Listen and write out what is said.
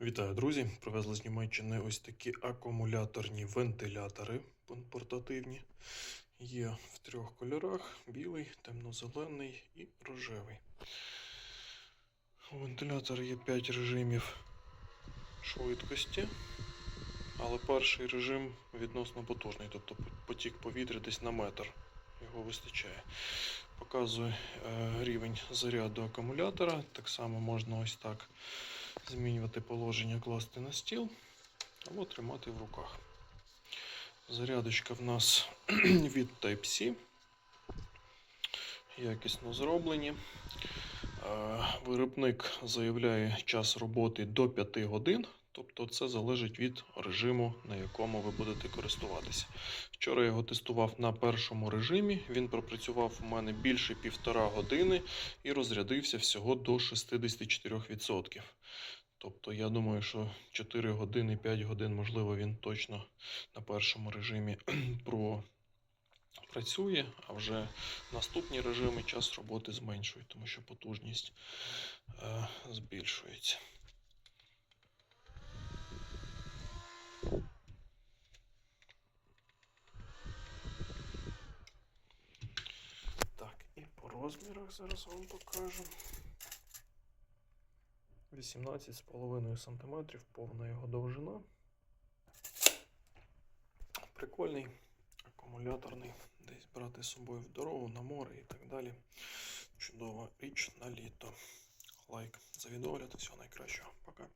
Вітаю, друзі! Привезли з Німеччини ось такі акумуляторні вентилятори портативні. Є в трьох кольорах: білий, темно-зелений і рожевий. У вентилятора є 5 режимів швидкості, але перший режим відносно потужний, тобто потік повітря десь на метр. Його вистачає. Показує е, рівень заряду акумулятора. Так само можна ось так змінювати положення, класти на стіл або тримати в руках. Зарядочка в нас від Type-C. Якісно зроблені. Е, Виробник заявляє час роботи до 5 годин, тобто це залежить від режиму, на якому ви будете користуватися. Вчора я його тестував на першому режимі. Він пропрацював у мене більше півтора години і розрядився всього до 64%. Тобто, я думаю, що 4 години, 5 годин, можливо, він точно на першому режимі про працює, а вже наступні режими час роботи зменшують, тому що потужність е, збільшується. Так, і по розмірах зараз вам покажу. 18,5 см повна його довжина. Прикольний, акумуляторний, десь брати з собою в дорогу, на море і так далі. Чудова річ на літо. Лайк за відеогляд, всього найкращого. Пока.